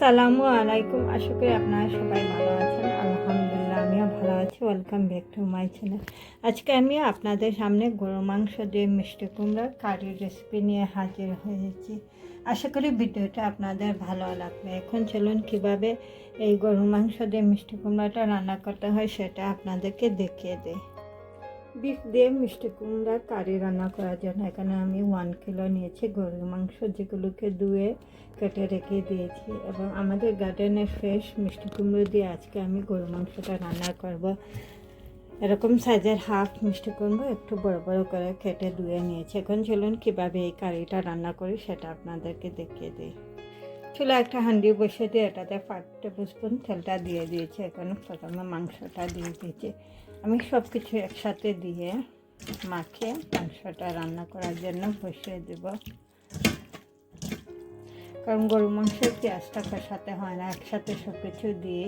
আসসালামু আলাইকুম। আশা করি আপনারা সবাই ভালো আছেন। আলহামদুলিল্লাহ, আমিও ভালো আছি। Welcome back to my channel আজকে আমি আপনাদের সামনে গরু মাংস দিয়ে মিষ্টি কুমড়ার কারির রেসিপি নিয়ে হাজির হয়েছি। আশা করি ভিডিওটা আপনাদের ভালো লাগবে। এখন চলুন কীভাবে এই গরু মাংস দিয়ে মিষ্টি কুমড়াটা রান্না করতে হয় সেটা আপনাদেরকে দেখিয়ে দিই। বিফ দিয়ে মিষ্টি কুমড়ার কারি রান্না করার জন্য এখানে আমি ওয়ান কিলো নিয়েছি। গরুর মাংস যেগুলোকে ধুয়ে কেটে রেখে দিয়েছি এবং আমাদের গার্ডেনে ফ্রেশ মিষ্টি কুমড়ো দিয়ে আজকে আমি গরু মাংসটা রান্না করব। এরকম সাইজের হাফ মিষ্টি কুমড়ো একটু বড় বড় করে কেটে ধুয়ে নিয়েছি। এখন চলুন কীভাবে এই কারিটা রান্না করি সেটা আপনাদেরকে দেখিয়ে দিই। চুলা একটা হান্ডি বসে দিয়ে এটাতে ফাইভ টেবিল স্পুন তেলটা দিয়ে দিয়েছি, এখন প্রথমে মাংসটা দিয়ে দিয়েছি। আমি সব কিছু একসাথে দিয়ে মাখে মাংসটা রান্না করার জন্য বসিয়ে দেব। কারণ গরু মাংসের পেঁয়াজটা কষাতে হয় না, একসাথে সব কিছু দিয়ে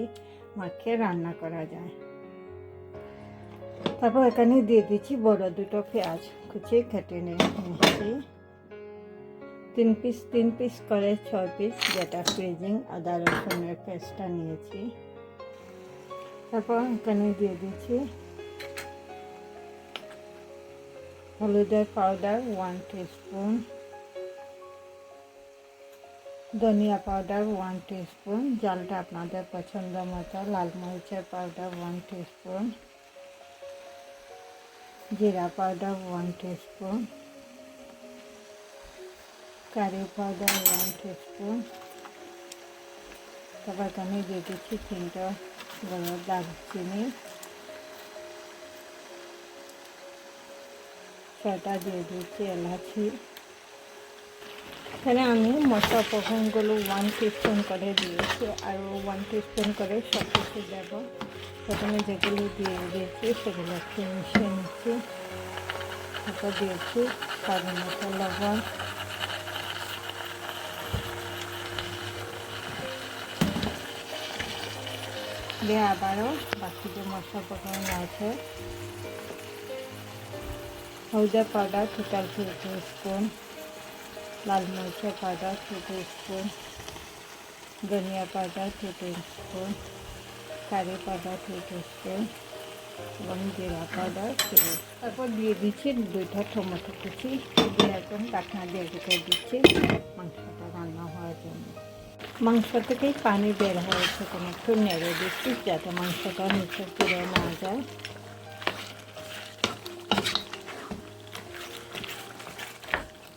মাখে রান্না করা যায়। তারপর এখানে দিয়ে দিচ্ছি বড় দুটো পেঁয়াজ কুচি কেটে নিয়েছি। তিন পিস তিন পিস করে ছয় পিস যেটা ফ্রিজিং আদা রসুনের পেস্টটা নিয়েছি। তারপর এখানে দিয়ে দিচ্ছি হলুদের পাউডার ওয়ান স্পুন ধনিয়া পাউডার ওয়ান স্পুন জালটা আপনাদের পছন্দ মতো, লাল মরিচের পাউডার ওয়ান স্পুন জিরা powder one spoon curry powder one spoon তারপর এখানে দিয়ে দিচ্ছি তিনটা বড় দারচিনি ছটা দিয়ে দিচ্ছি এলাচি এখানে আমি মশলা উপকরণগুলো ওয়ান টিস্পুন করে দিয়েছি আর ওয়ান টিস্পুন করে সব কিছু দেবো প্রথমে যেগুলো দিয়ে দিয়েছি সেগুলো একটু মিশিয়ে নিচ্ছি তারপর দিয়েছি স্বাদ মতো লবণ দিয়ে আবারও বাকি যে মশলা উপকরণ আছে। হলদের পাউডার, টোটাল টু স্পুন, লাল মরিচের পাউডার টু স্পুন, ধনিয়া powder two spoon, curry powder two spoon এবং জিরা পাউডার টু তারপর দিয়ে দিচ্ছি দুইটা টমেটো কুচি। দিয়ে একদম ডাকনা দিয়ে রেখে দিচ্ছি। মাংসটা রান্না হওয়ার জন্য। মাংস থেকেই পানি বের হয়েছে কোনো একটু নেড়ে দিচ্ছি যাতে মাংসটা নিচে পুড়ে না যায়।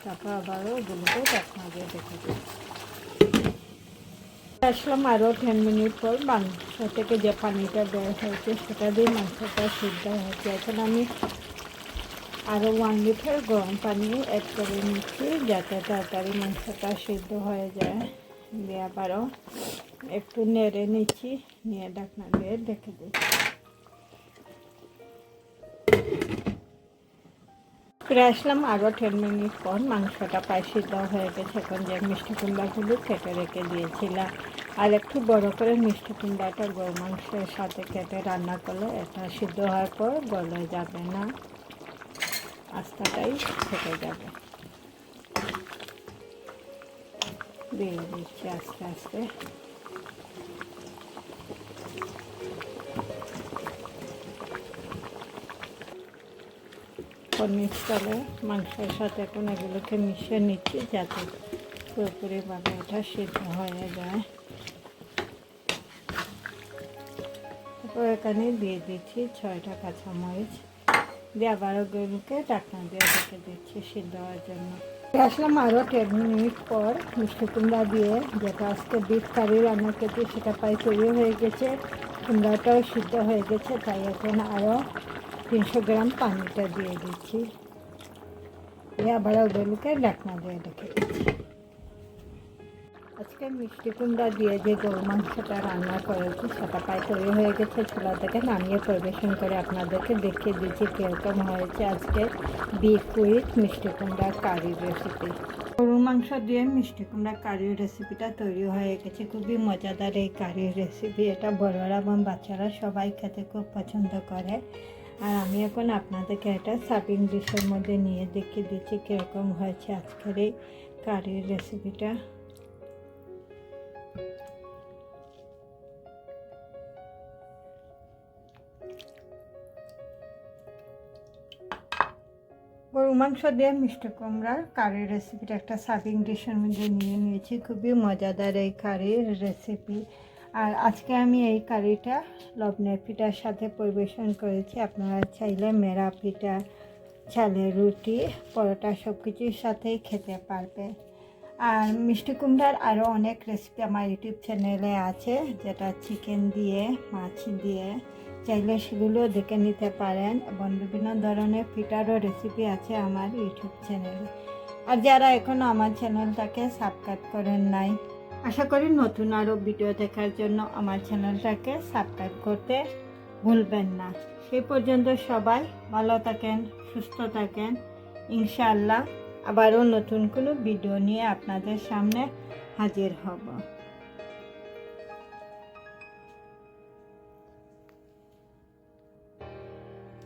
তারপর আবারও ওগুলোকে দিয়ে রেখে দিচ্ছি। আসলাম আরও টেন মিনিট পর মাংস থেকে যে পানিটা বের হয়েছে, সেটা দিয়ে মাংসটা সিদ্ধ হয়েছে। এখন আমি আরও ওয়ান লিটার গরম পানি অ্যাড করে নিচ্ছি যাতে তাড়াতাড়ি মাংসটা সিদ্ধ হয়ে যায়। দিয়ে আবারও একটু নেড়ে নিচ্ছি, নিয়ে ঢাকনা দিয়ে রেখে দিচ্ছি। আসলাম আরও টেন মিনিট পর, মাংসটা প্রায় সিদ্ধ হয়ে গেছে। এখন যে মিষ্টি কুমড়াগুলো কেটে রেখে দিয়েছিলাম। আর একটু বড় করে মিষ্টি কুমড়াটা গরু মাংসের সাথে কেটে রান্না করলে এটা সিদ্ধ হওয়ার পর গলে যাবে না। আস্তাটাই থেকে যাবে। দিয়ে দিচ্ছি আস্তে আস্তে। মিক্স করে মাংসের সাথে এখন এগুলোকে মিশিয়ে নিচ্ছি যাতে পুরোপুরিভাবে এটা সিদ্ধ হয়ে যায়। তারপর এখানে দিয়ে দিচ্ছি ছয়টা কাঁচামরিচ। দিয়ে আবার ওগুলোকে ডাকনা দিয়ে রেখে দিচ্ছি সিদ্ধ হওয়ার জন্য। আসলাম আরও টেন মিনিট পর। মিষ্টি কুমড়া দিয়ে যেটা আজকে বিট কারি রান্না খেতে সেটা প্রায় তৈরি হয়ে গেছে। কুমড়াটাও সিদ্ধ হয়ে গেছে, তাই এখন আরও তিনশো গ্রাম পানিটা দিয়ে দিচ্ছি। এ আবার ওগুলোকে ডাকনা দিয়ে রেখে দিচ্ছি। আজকে মিষ্টি কুমড়া দিয়ে যে গরু মাংসটা রান্না করেছি, সেটা প্রায় তৈরি হয়ে গেছে। চুলা থেকে নামিয়ে পরিবেশন করে আপনাদেরকে দেখিয়ে দিচ্ছি কীরকম হয়েছে আজকে বিফ উইথ মিষ্টি কুমড়া কারি রেসিপি গরু মাংস দিয়ে মিষ্টি কুমড়া কারির রেসিপিটা তৈরি হয়ে গেছে। খুবই মজাদার এই কারির রেসিপি এটা বড়রা এবং বাচ্চারা সবাই খেতে খুব পছন্দ করে। আর আমি এখন আপনাদেরকে একটা সার্ভিং ডিশের মধ্যে নিয়ে দেখিয়ে দিচ্ছি কীরকম হয়েছে আজকের এই কারির রেসিপিটা মাংস দিয়ে মিষ্টি কুমড়ার কারির রেসিপিটা একটা সার্ভিং ডিশের মধ্যে নিয়ে নিয়েছি। খুবই মজাদার এই কারির রেসিপি আর আজকে আমি এই কারিটা লবণের পিঠার সাথে পরিবেশন করেছি। আপনারা চাইলে মেরা পিঠা, চালের রুটি, পরোটা সব কিছুর সাথেই খেতে পারবে আর মিষ্টি কুমড়ার আরও অনেক রেসিপি আমার ইউটিউব চ্যানেলে আছে, যেটা চিকেন দিয়ে, মাছ দিয়ে। চাইলে সেগুলো দেখে নিতে পারেন। এবং বিভিন্ন ধরনের পিঠারও রেসিপি আছে আমার ইউটিউব চ্যানেলে আর যারা এখনও আমার চ্যানেলটাকে সাবস্ক্রাইব করেন নাই, আশা করি নতুন আরও ভিডিও দেখার জন্য আমার চ্যানেলটাকে সাবস্ক্রাইব করতে ভুলবেন না। সেই পর্যন্ত সবাই ভালো থাকেন, সুস্থ থাকেন। ইনশাআল্লাহ আবারও নতুন কোনো ভিডিও নিয়ে আপনাদের সামনে হাজির হব।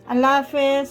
আল্লাহ হাফেজ